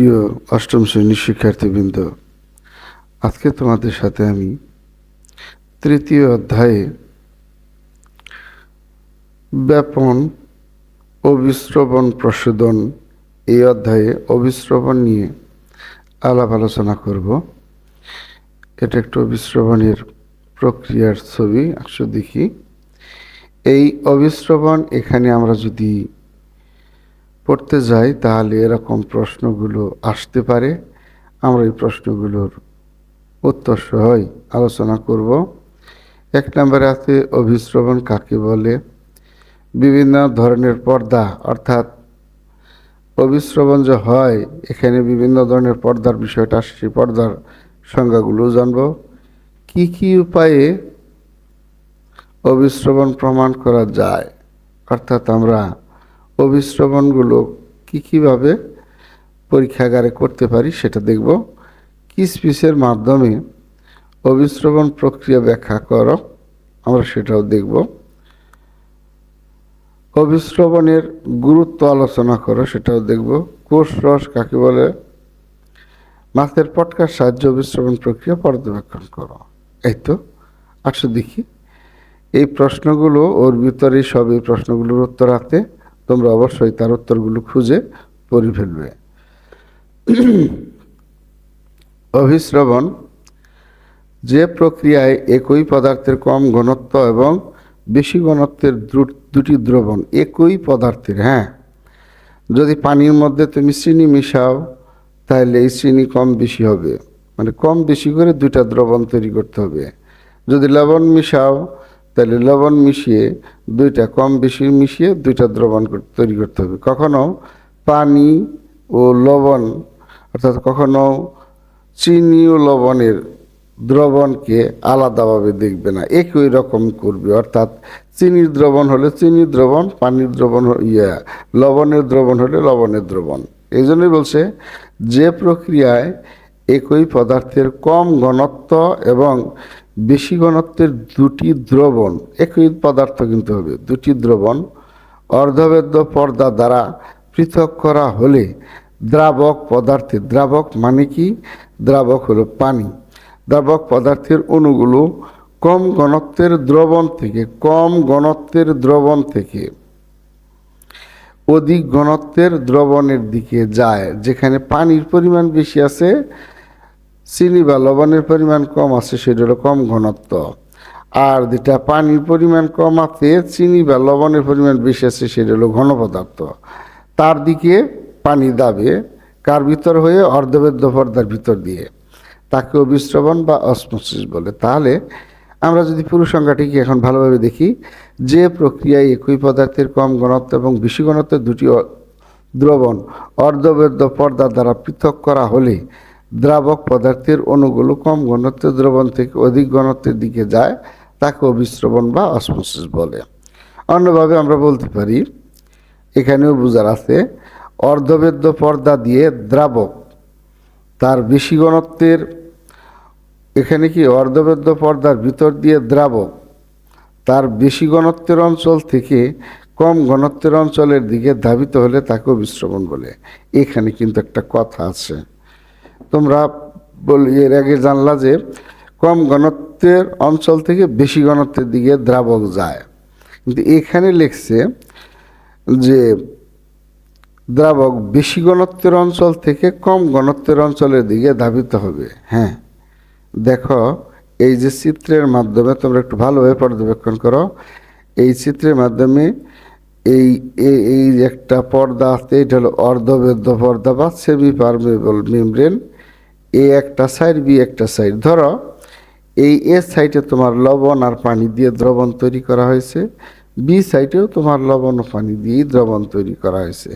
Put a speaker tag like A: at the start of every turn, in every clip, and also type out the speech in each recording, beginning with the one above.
A: প্রিয় অষ্টম শ্রেণির শিক্ষার্থীবৃন্দ, আজকে তোমাদের সাথে আমি তৃতীয় অধ্যায়ে ব্যাপন অবিশ্রবণ প্রশোধন, এই অধ্যায়ে অবিশ্রবণ নিয়ে আলাপ আলোচনা করব। এটা একটু অবিশ্রবণের প্রক্রিয়ার ছবি আসো দেখি। এই অবিশ্রবণ এখানে আমরা যদি পড়তে যাই, তাহলে এরকম প্রশ্নগুলো আসতে পারে। আমরা এই প্রশ্নগুলোর উত্তর সহই আলোচনা করব। এক নম্বরে আছে, অভিশ্রবণ কাকে বলে? বিভিন্ন ধরনের পর্দা, অর্থাৎ অভিশ্রবণ যে হয়, এখানে বিভিন্ন ধরনের পর্দার বিষয়টা আসছে পর্দার সংজ্ঞাগুলো জানব। কি কি উপায়ে অভিশ্রবণ প্রমাণ করা যায়? অর্থাৎ আমরা অভিশ্রবণগুলো কী কীভাবে পরীক্ষাগারে করতে পারি সেটা দেখব। কিস পিসের মাধ্যমে অভিশ্রবণ প্রক্রিয়া ব্যাখ্যা করো, আমরা সেটাও দেখব। অভিশ্রবণের গুরুত্ব আলোচনা করো, সেটাও দেখব। কোষ রস কাকে বলে? মাছের পটকার সাহায্য অভিশ্রবণ প্রক্রিয়া পর্যবেক্ষণ করো। এই তো, আসো দেখি। এই প্রশ্নগুলো ওর ভিতরেই সব এই প্রশ্নগুলোর উত্তর আছে তোমরা অবশ্যই তার উত্তরগুলো খুঁজে পড়ে ফেলবে। অভিশ্রবণ, যে প্রক্রিয়ায় একই পদার্থের কম ঘনত্ব এবং বেশি ঘনত্বের দুটি দ্রবণ একই পদার্থের হ্যাঁ যদি পানির মধ্যে তুমি চিনি মিশাও, তাহলে এই চিনি কম বেশি হবে। মানে কম বেশি করে দুইটা দ্রবণ তৈরি করতে হবে। যদি লবণ মিশাও তাহলে লবণ মিশিয়ে দুইটা কম বেশি মিশিয়ে দুইটা দ্রবণ তৈরি করতে হবে। কখনো পানি ও লবণ, অর্থাৎ কখনো চিনি ও লবণের দ্রবণকে আলাদাভাবে দেখবে না, একই রকম করবে। অর্থাৎ চিনির দ্রবণ হলে চিনির দ্রবণ, পানির দ্রবণ ইয়া, লবণের দ্রবণ হলে লবণের দ্রবণ। এই জন্যই বলছে, যে প্রক্রিয়ায় একই পদার্থের কম ঘনত্ব এবং বেশি ঘনত্বের দুটি দ্রবণ, একই পদার্থ কিন্তু হবে, দুটি দ্রবণ, অর্ধবেদ্য পর্দা দ্বারা পৃথক করা হলে দ্রাবক পদার্থের দ্রাবক মানে কি? দ্রাবক হলো পানি। দ্রাবক পদার্থের অণুগুলো কম ঘনত্বের দ্রবণ থেকে, কম ঘনত্বের দ্রবণ থেকে অধিক ঘনত্বের দ্রবণের দিকে যায়, যেখানে পানির পরিমাণ বেশি আছে চিনি বা লবণের পরিমাণ কম আছে সেটা হলো কম ঘনত্ব। আর যেটা পানির পরিমাণ কম আছে, চিনি বা লবণের পরিমাণ বেশি আছে সেটা হলো ঘন পদার্থ। তার দিকে পানি দাবে, কার ভিতর হয়ে অর্ধবেদ্য পর্দার ভিতর দিয়ে। তাকে অবিশ্রবণ বা অসমোসিস বলে। তাহলে আমরা যদি পুরো সংখ্যাটিকে এখন ভালোভাবে দেখি, যে প্রক্রিয়ায় একই পদার্থের কম ঘনত্ব এবং বেশি ঘনত্বের দুটি দ্রবণ অর্ধবেদ্য পর্দা দ্বারা পৃথক করা হলে দ্রাবক পদার্থের অণুগুলো কম ঘনত্বের দ্রবণ থেকে অধিক ঘনত্বের দিকে যায়, তাকে অবিশ্রবণ বা অসমোসিস বলে। অন্যভাবে আমরা বলতে পারি, এখানেও বোঝার আছে, অর্ধবেদ্য পর্দা দিয়ে দ্রাবক তার বেশি ঘনত্বের, এখানে কি অর্ধবেদ্য পর্দার ভিতর দিয়ে দ্রাবক তার বেশি ঘনত্বের অঞ্চল থেকে কম ঘনত্বের অঞ্চলের দিকে ধাবিত হলে তাকেও বিশ্রবণ বলে। এখানে কিন্তু একটা কথা আছে। তোমরা বল এর আগে জানলা যে কম ঘনত্বের অঞ্চল থেকে বেশি ঘনত্বের দিকে দ্রাবক যায়। কিন্তু এখানে লিখছে যে দ্রাবক বেশি ঘনত্বের অঞ্চল থেকে কম ঘনত্বের অঞ্চলের দিকে ধাবিত হবে। হ্যাঁ দেখো এই যে চিত্রের মাধ্যমে তোমরা একটু ভালোভাবে পর্যবেক্ষণ করো। এই চিত্রের মাধ্যমে এই, এই- একটা পর্দা আছে, এটা হলো অর্ধবেদ্য পর্দা বা সেমি পারমেবল মেমব্রেন এ একটা সাইড বি একটা সাইড ধরো, এই এ সাইডে তোমার লবণ আর পানি দিয়ে দ্রবণ তৈরি করা হয়েছে, বি সাইডেও তোমার লবণ ও পানি দিয়েই দ্রবণ তৈরি করা হয়েছে।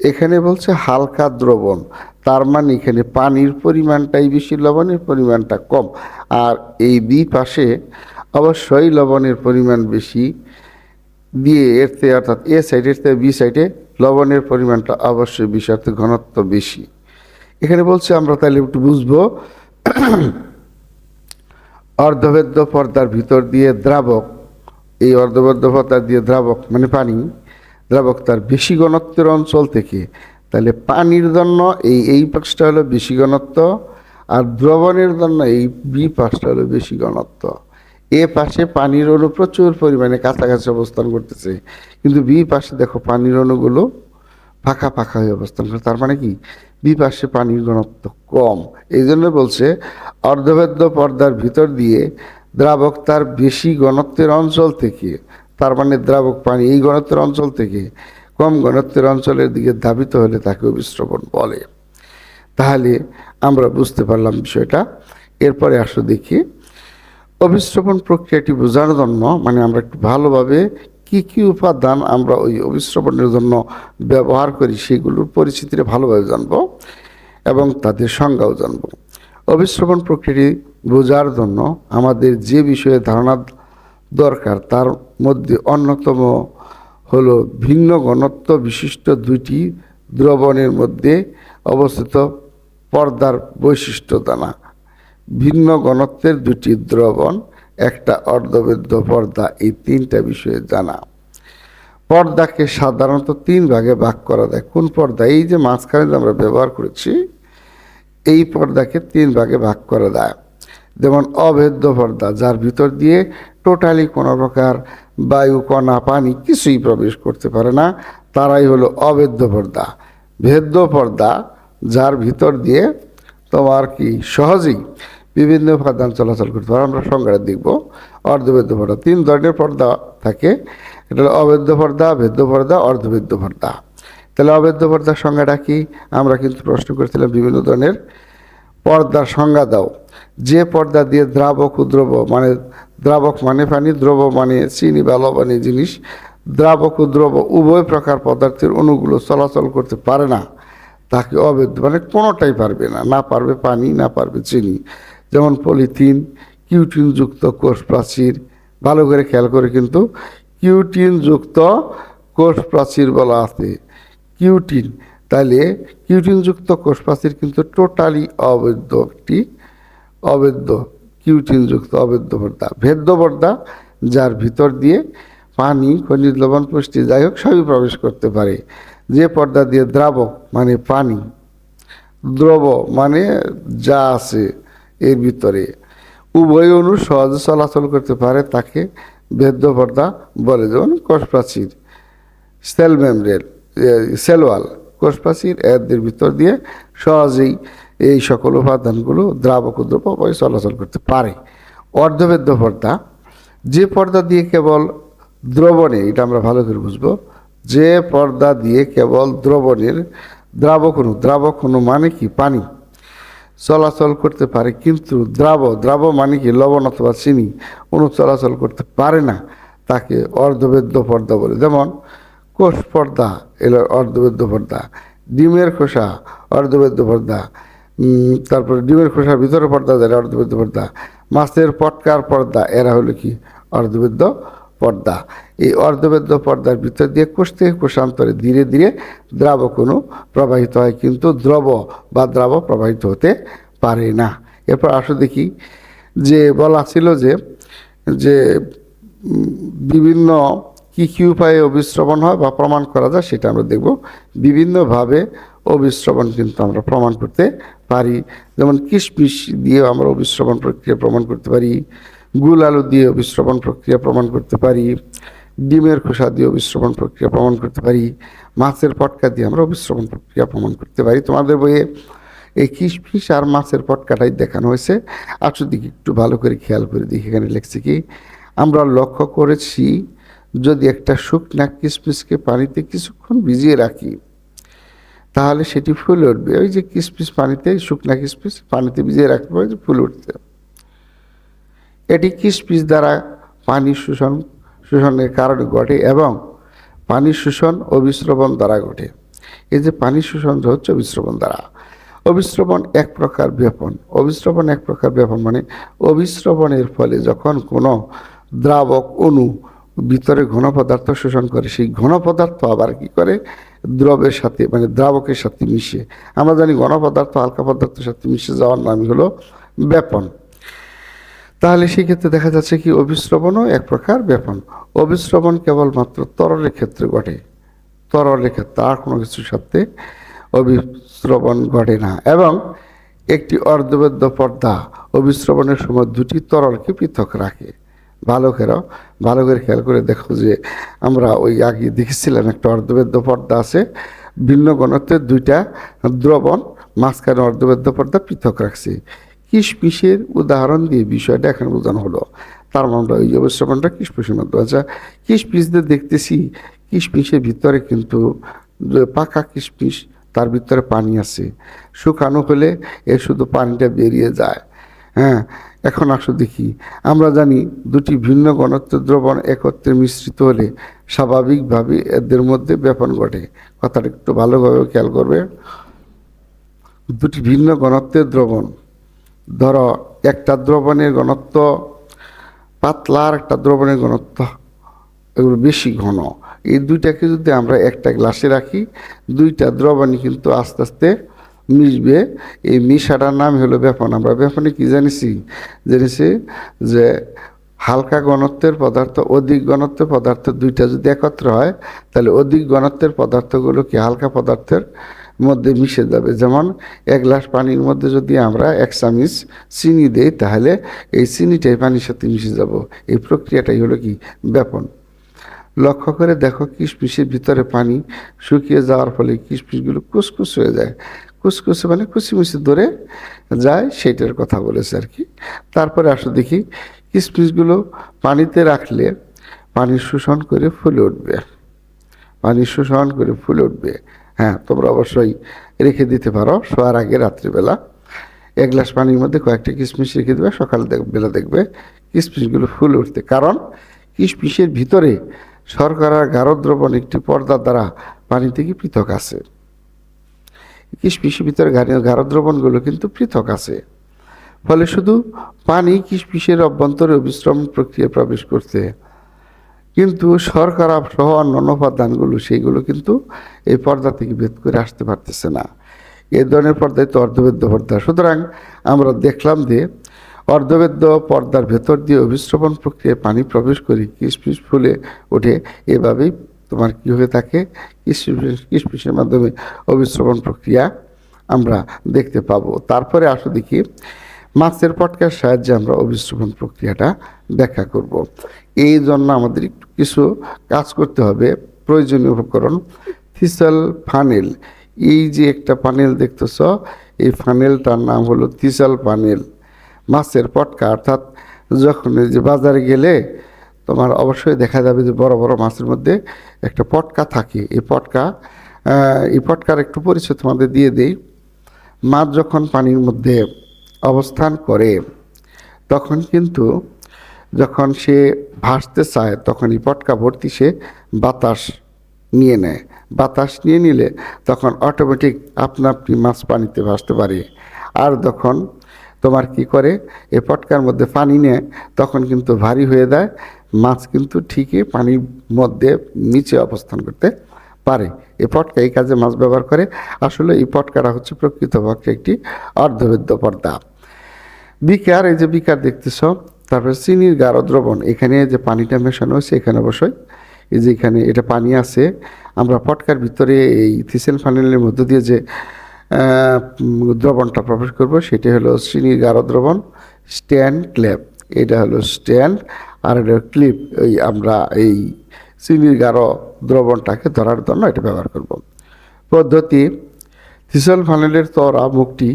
A: এখানে বলছে হালকা দ্রবণ, তার মানে এখানে পানির পরিমাণটাই বেশি, লবণের পরিমাণটা কম। আর এই বি পাশে অবশ্যই লবণের পরিমাণ বেশি দিয়ে এর থেকে অর্থাৎ এ সাইডের থেকে বি সাইডে লবণের পরিমাণটা অবশ্যই বেশি অর্থাৎ ঘনত্ব বেশি। এখানে বলছে আমরা তাহলে একটু বুঝব, অর্ধবেদ্য পর্দার ভিতর দিয়ে দ্রাবক, এই অর্ধবেদ্য পর্দা দিয়ে দ্রাবক মানে পানি, দ্রাবক তার বেশি ঘনত্বের অঞ্চল থেকে, তাহলে পানির জন্য এই এই পাশটা হলো বেশি ঘনত্ব আর দ্রবণের জন্য এই বি পাশটা হলো বেশি ঘনত্ব। এ পাশে পানির অণু প্রচুর পরিমাণে কাছাকাছি অবস্থান করতেছে। কিন্তু বি পাশে দেখো পানির অণুগুলো ফাঁকা ফাঁকা হয়ে অবস্থান করে। তার মানে কি? বি পাশে পানির ঘনত্ব কম। এই জন্য বলছে, অর্ধবেদ্য পর্দার ভিতর দিয়ে দ্রাবক তার বেশি ঘনত্বের অঞ্চল থেকে, তার মানে দ্রাবক পানি এই ঘনত্বের অঞ্চল থেকে কম ঘনত্বের অঞ্চলের দিকে ধাবিত হলে তাকে অবিশ্রবণ বলে। তাহলে আমরা বুঝতে পারলাম বিষয়টা। এরপরে আসো দেখি অবিশ্রবণ প্রক্রিয়াটি বোঝার জন্য মানে আমরা একটু ভালোভাবে কি কি উপাদান আমরা ওই অবিশ্রবণের জন্য ব্যবহার করি সেগুলোর পরিচিতিটা ভালোভাবে জানব এবং তাদের সংজ্ঞাও জানব। অবিশ্রবণ প্রক্রিয়াটি বোঝার জন্য আমাদের যে বিষয়ে ধারণা দরকার, তার মধ্যে অন্যতম হলো ভিন্ন ঘনত্ব বিশিষ্ট দুইটি দ্রবণের মধ্যে অবস্থিত পর্দার বৈশিষ্ট্য জানা ভিন্ন ঘনত্বের দুটি দ্রবণ, একটা অর্ধবেদ্য পর্দা, এই তিনটা বিষয়ে জানা। পর্দাকে সাধারণত তিন ভাগে ভাগ করা যায়। কোন পর্দা? এই যে মাঝখানে যে আমরা ব্যবহার করেছি, এই পর্দাকে তিন ভাগে ভাগ করা যায়। যেমন অভেদ্য পর্দা, যার ভিতর দিয়ে টোটালি কোনো প্রকার বায়ু, কণা, পানি কিছুই প্রবেশ করতে পারে না, তারাই হলো অভেদ্য পর্দা। ভেদ্য পর্দা, যার ভিতর দিয়ে তোমার কি সহজেই বিভিন্ন উপাদান চলাচল করতে পারে, আমরা সংজ্ঞাটা দেখব। অর্ধবেদ্য পর্দা, তিন ধরনের পর্দা থাকে। এটা হলো অবেদ্য পর্দা ভেদ্য পর্দা অর্ধবেদ্য পর্দা। তাহলে অবেদ্য পর্দার সংজ্ঞাটা কি? আমরা কিন্তু প্রশ্ন করেছিলাম বিভিন্ন ধরনের পর্দার সংজ্ঞা দাও। যে পর্দা দিয়ে দ্রাবক ও দ্রব মানে দ্রাবক মানে পানি, দ্রব মানে চিনি বা লবণীয় জিনিস। দ্রাবক ও দ্রব উভয় প্রকার পদার্থের অণুগুলো চলাচল করতে পারে না। তাকে অবৈধ মানে কোনোটাই পারবে না। না পারবে পানি, না পারবে চিনি। যেমন পলিথিন, কিউটিনযুক্ত কোষ প্রাচীর ভালো করে খেয়াল করে কিন্তু কিউটিনযুক্ত কোষ প্রাচীর বলা আছে। কিউটিন তাহলে কিউটিনযুক্ত কোষ প্রাচীর কিন্তু টোটালি অবৈধ একটি, অবৈধ কিউটিনযুক্ত অবৈধ পর্দা, ভেদ্য পর্দা, যার ভিতর দিয়ে পানি, খনিজ লবণ, পুষ্টি যাই হোক, সবই প্রবেশ করতে পারে। যে পর্দা দিয়ে দ্রাবক মানে পানি, দ্রব মানে যা আছে এর ভিতরে। উভয় অনু সহজে চলাচল করতে পারে তাকে ভেদ্য পর্দা বলে, যেমন কোষ প্রাচীর সেল মেমব্রেন সেলওয়াল কোষ প্রাচীর এদের ভিতর দিয়ে সহজেই এই সকল উপাদানগুলো দ্রাবক দ্রব্যময় চলাচল করতে পারে। অর্ধবেদ্য পর্দা যে পর্দা দিয়ে কেবল দ্রবণে, এটা আমরা ভালো করে বুঝব, যে পর্দা দিয়ে কেবল দ্রবণের দ্রাবক অণু দ্রাবক মানে কি? পানি। চলাচল করতে পারে, কিন্তু দ্রাব দ্রাব মানে কি? লবণ অথবা চিনি অণু চলাচল করতে পারে না, তাকে অর্ধবেদ্য পর্দা বলে। যেমন কোষ পর্দা, এলো অর্ধবেদ্য পর্দা। ডিমের খোসা, অর্ধবেদ্য পর্দা। তারপরে ডিমের খোসার ভিতরে পর্দা যারা অর্ধবেদ্য পর্দা। মাছের পটকার পর্দা, এরা হলো কি? অর্ধবেদ্য পর্দা। এই অর্ধবেদ্য পর্দার ভিতর দিয়ে কোষ থেকে কোষান্তরে ধীরে ধীরে দ্রাব কোনো প্রবাহিত হয়, কিন্তু দ্রব বা দ্রাব প্রবাহিত হতে পারে না। এরপর আসো দেখি যে বলা ছিল যে যে বিভিন্ন কী কী উপায়ে অবিশ্রবণ হয় বা প্রমাণ করা যায়, সেটা আমরা দেখব। বিভিন্নভাবে অবিশ্রবণ কিন্তু আমরা প্রমাণ করতে পারি। যেমন কিশমিশ দিয়ে আমরা অবিশ্রবণ প্রক্রিয়া প্রমাণ করতে পারি। গুল আলু দিয়ে অবিশ্রবণ প্রক্রিয়া প্রমাণ করতে পারি, ডিমের খোসা দিয়ে অবিশ্রবণ প্রক্রিয়া প্রমাণ করতে পারি, মাছের পটকা দিয়ে আমরা অবিশ্রবণ প্রক্রিয়া প্রমাণ করতে পারি। তোমাদের বইয়ে এই কিশমিশ আর মাছের পটকাটাই দেখানো হয়েছে। আসো দিকে একটু ভালো করে খেয়াল করে দেখি, এখানে লেখছে কি, আমরা লক্ষ্য করেছি যদি একটা শুকনা কিশমিশকে পানিতে কিছুক্ষণ ভিজিয়ে রাখি, তাহলে সেটি ফুলে উঠবে। ওই যে কিশমিশ পানিতে, শুকনা কিশমিশ পানিতে ভিজিয়ে রাখতে পারে ফুলে উঠতে এটি কিশমিশ দ্বারা পানি শোষণ, শোষণের কারণে ঘটে এবং পানি শোষণ অবিশ্রবণ দ্বারা ঘটে। এই যে পানি শোষণ হচ্ছে অবিশ্রবণ দ্বারা। অবিশ্রবণ এক প্রকার ব্যাপন। অবিশ্রবণ এক প্রকার ব্যাপন মানে অবিশ্রবণের ফলে যখন কোনো দ্রাবক অণু ভিতরে ঘন পদার্থ শোষণ করে, সেই ঘন পদার্থ আবার কি করে? দ্রবের সাথে মানে দ্রাবকের সাথে মিশে। আমরা জানি ঘন পদার্থ, হালকা পদার্থের সাথে মিশে যাওয়ার নামই হলো ব্যাপন। তাহলে সেই ক্ষেত্রে দেখা যাচ্ছে কি অবিশ্রবণও এক প্রকার ব্যাপন। অবিশ্রবণ কেবলমাত্র তরলের ক্ষেত্রে ঘটে। তরলের ক্ষেত্রে আর কোনো কিছুর সাথে অবিশ্রবণ ঘটে না। এবং একটি অর্ধবেদ্য পর্দা অবিশ্রবণের সময় দুটি তরলকে পৃথক রাখে। ভালো করে ভালো করে খেয়াল করে দেখো যে আমরা ওই আগে দেখেছিলাম একটা অর্ধবেদ্য পর্দা আছে। ভিন্ন গণত্বের দুইটা দ্রবণ, মাঝখানে অর্ধবেদ্য পর্দা পৃথক রাখছে। কিশমিশের উদাহরণ দিয়ে বিষয়টা এখানে বোঝানো হলো। তার মানে ওই অবিশ্রবণটা কিশমিশের মধ্যে আচ্ছা কিশমিশদের দেখতেছি কিশমিশের ভিতরে কিন্তু পাকা কিশমিশ তার ভিতরে পানি আছে। শুকানো হলে এ শুধু পানিটা বেরিয়ে যায়। হ্যাঁ এখন আসো দেখি। আমরা জানি দুটি ভিন্ন ঘনত্বের দ্রবণ একত্রে মিশ্রিত হলে স্বাভাবিকভাবে এদের মধ্যে ব্যাপন ঘটে। কথাটা একটু ভালোভাবে খেয়াল করবে। দুটি ভিন্ন ঘনত্বের দ্রবণ। ধরো, একটা দ্রবণের ঘনত্ব পাতলা আর একটা দ্রবণের ঘনত্ব, এগুলো বেশি ঘন। এই দুইটাকে যদি আমরা একটা গ্লাসে রাখি, দুইটা দ্রবণই কিন্তু আস্তে আস্তে মিশবে। এই মিশাটার নাম হলো ব্যাপন। আমরা ব্যাপনে কি জানিছি? জেনেছি যে হালকা ঘনত্বের পদার্থ, অধিক ঘনত্বের পদার্থ দুইটা যদি একত্র হয়, তাহলে অধিক ঘনত্বের পদার্থগুলো কি হালকা পদার্থের? মধ্যে মিশে যাবে। যেমন এক গ্লাস পানির মধ্যে যদি আমরা এক চামিচ চিনি দেই, তাহলে এই চিনিটাই পানির সাথে মিশে যাব। এই প্রক্রিয়াটাই হলো কি? ব্যাপন। লক্ষ্য করে দেখো কিশমিশের ভিতরে পানি শুকিয়ে যাওয়ার ফলে কিশমিশগুলো কুসকুস হয়ে যায়। কুসকুসে মানে কুচিমুচি ধরে যায়, সেইটার কথা বলেছে আর কি। তারপরে আসো দেখি কিশমিশগুলো পানিতে রাখলে পানি শোষণ করে ফুলে উঠবে। পানি শোষণ করে ফুলে উঠবে। হ্যাঁ তোমরা অবশ্যই রেখে দিতে পারো। শোয়ার আগে রাত্রিবেলা এক গ্লাস পানির মধ্যে কয়েকটা কিশমিশ রেখে দেবে। সকাল বেলা দেখবে কিশমিশগুলো ফুল উঠতে। কারণ কিশমিশের ভিতরে শর্করার গাঢ় দ্রবণ একটি পর্দা দ্বারা পানি থেকে পৃথক আছে? কিশমিশের ভিতরে গাঢ়- গাঢ় দ্রবণগুলো কিন্তু পৃথক আছে। ফলে শুধু পানি কিশমিশের অভ্যন্তরে অবিশ্রম প্রক্রিয়ায় প্রবেশ করতে কিন্তু শর্করা সহ অন্যান্য উপাদানগুলো সেইগুলো কিন্তু এই পর্দা থেকে ভেদ করে আসতে পারতেছে না। এই ধরনের পর্দায় তো অর্ধবেদ্য পর্দা। সুতরাং আমরা দেখলাম যে অর্ধবেদ্য পর্দার ভেতর দিয়ে অবিশ্রবণ প্রক্রিয়ায় পানি প্রবেশ করে কিশমিশ ফুলে ওঠে। এভাবেই তোমার কী হয়ে থাকে? কিশমিশের মাধ্যমে অবিশ্রবণ প্রক্রিয়া আমরা দেখতে পাবো। তারপরে আসো দেখি মাছের পটকার সাহায্যে আমরা অবিশ্রবণ প্রক্রিয়াটা ব্যাখ্যা করব। এই জন্য আমাদের একটু কিছু কাজ করতে হবে। প্রয়োজনীয় উপকরণ, থিসাল ফানেল। এই যে একটা পানেল দেখতেছ, এই ফানেলটার নাম হলো থিসাল পানেল মাছের পটকা, অর্থাৎ যখন যে বাজারে গেলে তোমার অবশ্যই দেখা যাবে যে বড় বড় মাছের মধ্যে একটা পটকা থাকে। এই পটকা এই পটকার একটু পরিচয় তোমাদের দিয়ে দেই। মাছ যখন পানির মধ্যে অবস্থান করে, তখন কিন্তু যখন সে ভাসতে চায় তখন এই পটকা ভর্তি সে বাতাস নিয়ে নেয়। বাতাস নিয়ে নিলে তখন অটোমেটিক আপনা আপনি মাছ পানিতে ভাসতে পারে। আর যখন তোমার কি করে এই পটকার মধ্যে পানি নেয়, তখন কিন্তু ভারী হয়ে দেয় মাছ কিন্তু ঠিকই পানির মধ্যে নিচে অবস্থান করতে পারে। এই পটকা এই কাজে মাছ ব্যবহার করে। আসলে এই পটকাটা হচ্ছে প্রকৃতপক্ষে একটি অর্ধবেদ্য পর্দা। বিকার, এই যে বিকার দেখতেছ, তারপরে চিনির গাঢ় দ্রবণ, এখানে যে পানিটা মেশানো হয়েছে, এখানে অবশ্যই, এই যে এখানে এটা পানি আছে, আমরা পটকার ভিতরে এই থিসেল ফানেলের মধ্য দিয়ে যে দ্রবণটা প্রবেশ করব, সেটা হলো চিনির গাঢ় দ্রবণ, স্ট্যান্ড ক্ল্যাপ এটা হলো স্ট্যান্ড, আর এটা ক্লিপ, এই আমরা এই চিনির গাঢ় দ্রবণটাকে ধরার জন্য এটা ব্যবহার করব। পদ্ধতি, থিসল ফানেলের তরা মুখটি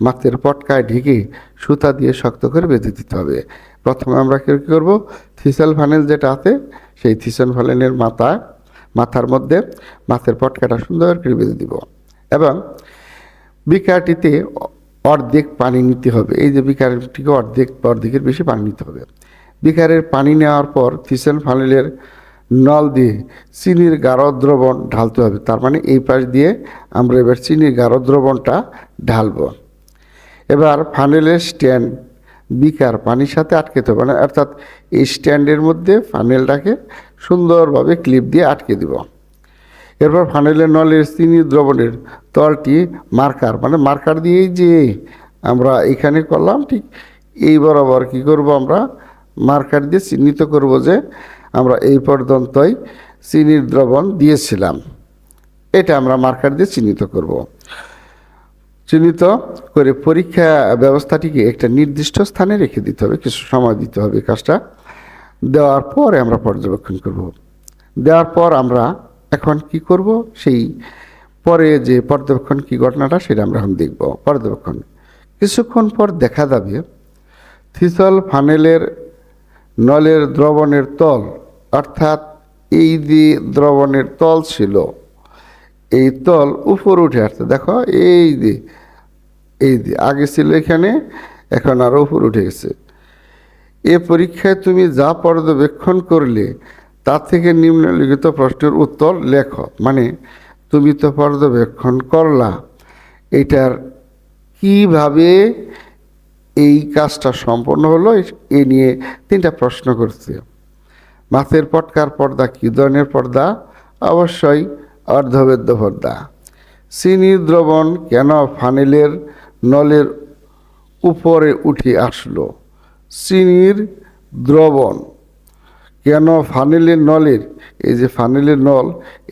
A: মাছের পটকায় ঢেকে সুতা দিয়ে শক্ত করে বেঁধে দিতে হবে। প্রথমে আমরা কী করব? থিসল ফানেল যেটা আছে, সেই থিসল ফানেলের মাথা, মাথার মধ্যে মাছের পটকাটা সুন্দর করে বেঁধে দিব। এবং বিকারটিতে অর্ধেক পানি নিতে হবে। এই যে বিকারটিকে অর্ধেক, অর্ধেকের বেশি পানি নিতে হবে। বিকারের পানি নেওয়ার পর থিসেল ফানেলের নল দিয়ে চিনির গাঢ় দ্রবণ ঢালতে হবে। তার মানে এই পাশ দিয়ে আমরা এবার চিনির গাঢ় দ্রবণটা ঢালবো। এবার ফানেলের স্ট্যান্ড বিকার পানির সাথে আটকেতে হবে মানে অর্থাৎ এই স্ট্যান্ডের মধ্যে ফানেলটাকে সুন্দরভাবে ক্লিপ দিয়ে আটকে দিব। এরপর ফানেলের নলের চিনি দ্রবণের তলটি মার্কার মানে মার্কার দিয়েই যে আমরা এখানে করলাম, ঠিক এই বরাবর কি করব আমরা? মার্কার দিয়ে চিহ্নিত করব যে আমরা এই পর্যন্তই চিনির দ্রবণ দিয়েছিলাম। এটা আমরা মার্কার দিয়ে চিহ্নিত করব। চিহ্নিত করে পরীক্ষা ব্যবস্থাটিকে একটা নির্দিষ্ট স্থানে রেখে দিতে হবে, কিছু সময় দিতে হবে কাজটা। দেওয়ার পরে আমরা পর্যবেক্ষণ করব। দেওয়ার পর আমরা এখন কি করব? সেই পরে যে পর্যবেক্ষণ কি ঘটনাটা সেটা আমরা এখন দেখব। পর্যবেক্ষণ। কিছুক্ষণ পর দেখা যাবে থিসল ফানেলের নলের দ্রবণের তল, অর্থাৎ এই যে দ্রবণের তল ছিল এই তল উপর উঠে আসছে। দেখো, এই যে এই যে, আগে ছিল এখানে, এখন আরও উপর উঠে গেছে। এ পরীক্ষায় তুমি যা পর্যবেক্ষণ করলে, তার থেকে নিম্নলিখিত প্রশ্নের উত্তর লেখো। মানে তুমি তো পর্যবেক্ষণ করলা, এটার কীভাবে এই কাজটা সম্পন্ন হলো, এ নিয়ে তিনটা প্রশ্ন করছে। মাছের পটকার পর্দা, কী ধরনের পর্দা? অবশ্যই অর্ধবেদ্য পর্দা। চিনির দ্রবণ কেন ফানেলের নলের উপরে উঠে আসলো? চিনির দ্রবণ কেন ফানেলের নলের? এই যে ফানেলের নল,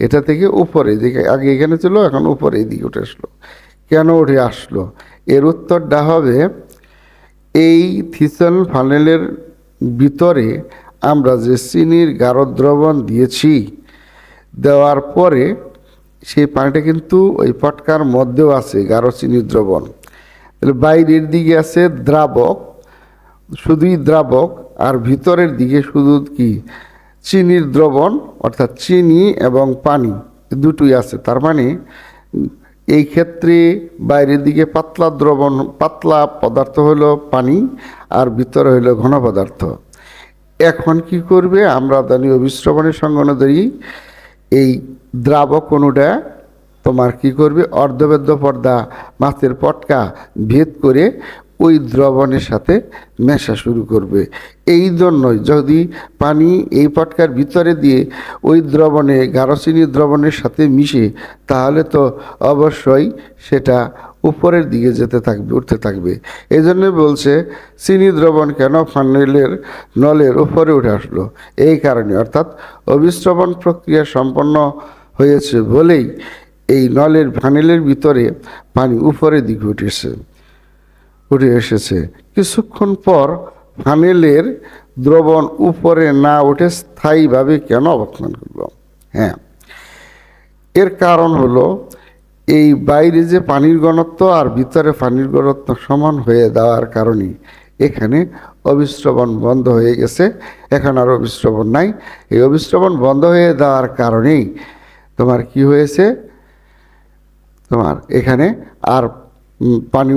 A: এটা থেকে উপরে দিকে আগে এখানে ছিল, এখন উপরে দিকে উঠে আসলো। কেন উঠে আসলো? এর উত্তরটা হবে, এই থিসন ফানেলের ভিতরে আমরা যে চিনির গাঢ় দ্রবণ দিয়েছি দেওয়ার পরে সেই পানিটা কিন্তু ওই পটকার মধ্যেও আছে গাঢ় চিনির দ্রবণ। তাহলে বাইরের দিকে আছে দ্রাবক, শুধুই দ্রাবক, আর ভিতরের দিকে শুধু কি? চিনির দ্রবণ, অর্থাৎ চিনি এবং পানি দুটোই আছে। তার মানে এই ক্ষেত্রে বাইরের দিকে পাতলা দ্রবণ, পাতলা পদার্থ হলো পানি, আর ভিতরে হলো ঘন পদার্থ। এখন কি করবে? আমরা জানি অবিশ্রবণের সঙ্গে অনুযায়ী এই দ্রাবক অনুটা তোমার কি করবে? অর্ধবেদ্য পর্দা মাছের পটকা ভেদ করে ওই দ্রবণের সাথে মেশা শুরু করবে। এই জন্যই যদি পানি এই পটকার ভিতরে দিয়ে ওই দ্রবণে গারচিনি দ্রবণের সাথে মিশে, তাহলে তো অবশ্যই সেটা উপরের দিকে যেতে থাকবে, উঠতে থাকবে। এই জন্য বলছে, চিনি দ্রবণ কেন ফানেলের নলের উপরে উঠে আসলো? এই কারণে, অর্থাৎ অবিশ্রবণ প্রক্রিয়া সম্পন্ন হয়েছে বলেই এই নলের ফানেলের ভিতরে পানি উপরের দিকে উঠেছে। উঠে এসেছে। কিছুক্ষণ পর ফানেলের দ্রবণ উপরে না উঠে স্থায়ীভাবে কেন অবস্থান করল? হ্যাঁ। এর কারণ হলো, এই বাইরে যে পানির ঘনত্ব আর ভিতরে পানির ঘনত্ব সমান হয়ে দেওয়ার কারণে এখানে অবিশ্রবণ বন্ধ হয়ে গেছে। এখন আর অবিশ্রবণ নাই। এই অবিশ্রবণ বন্ধ হয়ে দেওয়ার কারণেই তোমার কি হয়েছে? তোমার এখানে আর পানি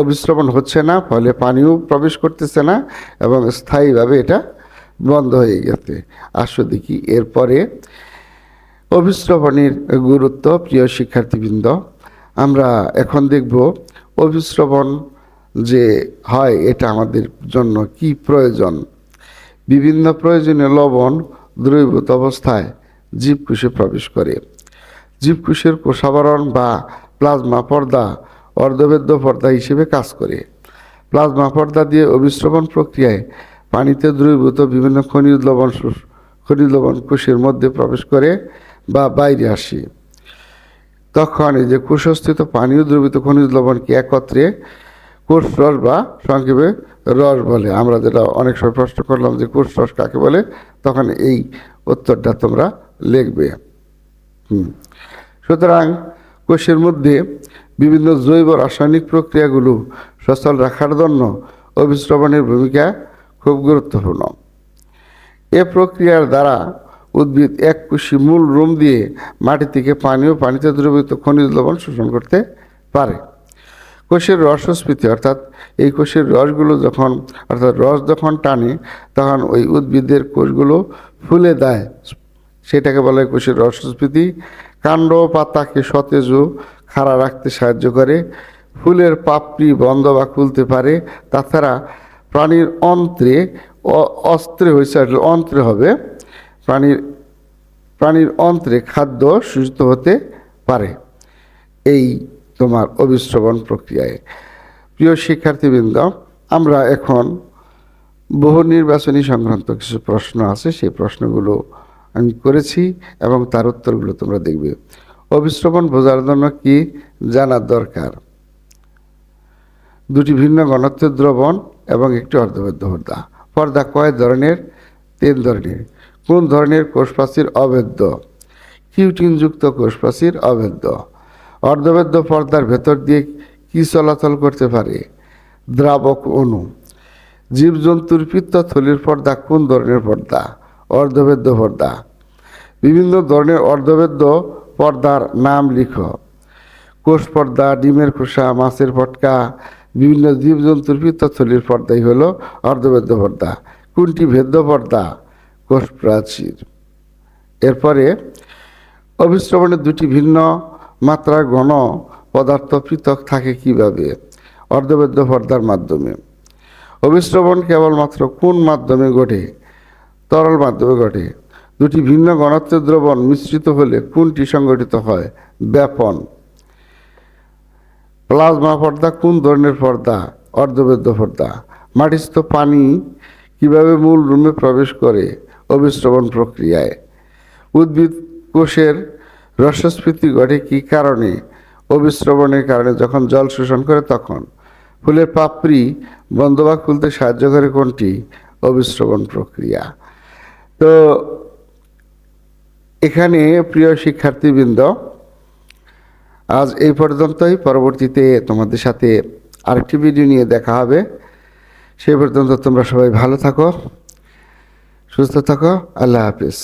A: অবিশ্রবণ হচ্ছে না, ফলে পানিও প্রবেশ করতেছে না এবং স্থায়ীভাবে এটা বন্ধ হয়ে গেছে। আসো দেখি, এরপরে অবিশ্রবণের গুরুত্ব, প্রিয় শিক্ষার্থীবৃন্দ, আমরা এখন দেখব অবিশ্রবণ যে হয়, এটা আমাদের জন্য কি প্রয়োজন? বিভিন্ন প্রয়োজনীয় লবণ দ্রবীভূত অবস্থায় জীবকুশে প্রবেশ করে। জীবকুশের কোষাবরণ বা প্লাজমা পর্দা অর্ধবেদ্য পর্দা হিসেবে কাজ করে। প্লাজমা পর্দা দিয়ে অবিশ্রবণ প্রক্রিয়ায় পানিতে দ্রবীভূত বিভিন্ন খনিজ লবণ খনিজ লবণ কোষের মধ্যে প্রবেশ করে বা বাইরে আসে। তখন এই যে কোষস্থিত পানীয় দ্রবীত খনিজ লবণকে একত্রে কোষ রস বা সংক্ষেপে রস বলে। আমরা যেটা অনেক সময় প্রশ্ন করলাম যে কোষ রস কাকে বলে? তখন এই উত্তরটা তোমরা লিখবে। হুম। সুতরাং কোষের মধ্যে বিভিন্ন জৈব রাসায়নিক প্রক্রিয়াগুলো সচল রাখার জন্য অবিশ্রবণের ভূমিকা খুব গুরুত্বপূর্ণ। এ প্রক্রিয়ার দ্বারা উদ্ভিদ এক কুশি মূল রুম দিয়ে মাটি থেকে পানি ও পানিতে দ্রবীভূত খনিজ লবণ শোষণ করতে পারে। কোষের রসস্ফীতি, অর্থাৎ এই কোষের রসগুলো যখন, অর্থাৎ রস যখন টানে, তখন ওই উদ্ভিদের কোষগুলো ফুলে দেয়। সেটাকে বলা হয় কোষের রসস্ফীতি। কাণ্ড পাতাকে সতেজ খাড়া রাখতে সাহায্য করে। ফুলের পাপড়ি বন্ধ বা খুলতে পারে। তাছাড়া প্রাণীর অন্ত্রে অস্ত্রে হয়েছে অন্ত্রে হবে। প্রাণীর প্রাণীর অন্ত্রে খাদ্য সুস্থ হতে পারে। এই তোমার অবিশ্রবণ প্রক্রিয়ায়। প্রিয় শিক্ষার্থীবৃন্দ, আমরা এখন বহু নির্বাচনী সংক্রান্ত কিছু প্রশ্ন আছে। সেই প্রশ্নগুলো আমি করেছি এবং তার উত্তরগুলো তোমরা দেখবে। অবিশ্রবণ বোঝার জন্য কি জানার দরকার? দুটি ভিন্ন ঘনত্বের দ্রবণ এবং একটি অর্ধবেদ্য পর্দা। পর্দা কয় ধরনের? তিন ধরনের। কোন ধরনের কোষপ্রাচীর অবেদ্য কিউটিনযুক্ত কোষপ্রাচীর অবেদ্য অর্ধবেদ্য পর্দার ভেতর দিয়ে কি চলাচল করতে পারে? দ্রাবক অণু। জীবজন্তুর পিত্তথলির পর্দা কোন ধরনের পর্দা? অর্ধবেদ্য পর্দা। বিভিন্ন ধরনের অর্ধবেদ্য পর্দার নাম লিখো। কোষ পর্দা, ডিমের খোসা, মাছের পটকা বিভিন্ন জীবজন্তুর পিত্তথলির পর্দাই হলো অর্ধবেদ্য পর্দা। কোনটি ভেদ্য পর্দা? কোষ প্রাচীর। এরপরে অবিশ্রবণের দুটি ভিন্ন মাত্রার ঘন পদার্থ পৃথক থাকে কীভাবে? অর্ধবেদ্য পর্দার মাধ্যমে। অভিশ্রবণ কেবলমাত্র কোন মাধ্যমে ঘটে? তরল মাধ্যমে ঘটে। দুটি ভিন্ন ঘনত্বের দ্রবণ মিশ্রিত হলে কোনটি সংগঠিত হয়? ব্যাপন। প্লাজমা পর্দা কোন ধরনের পর্দা? অর্ধবেদ্য পর্দা। মাটিস্থ পানি কীভাবে মূল রুমে প্রবেশ করে? অবিশ্রবণ প্রক্রিয়ায়। উদ্ভিদ কোষের রসস্ফীতি ঘটে কি কারণে? অবিশ্রবণের কারণে যখন জল শোষণ করে তখন। ফুলের পাপড়ি বন্ধ বা খুলতে সাহায্য করে কোনটি? অবিশ্রবণ প্রক্রিয়া। তো এখানে প্রিয় শিক্ষার্থীবৃন্দ, আজ এই পর্যন্তই। পরবর্তীতে তোমাদের সাথে আরেকটি ভিডিও নিয়ে দেখা হবে। সে পর্যন্ত তোমরা সবাই ভালো থাকো, সুস্থ থাকো। আল্লাহ হাফিজ।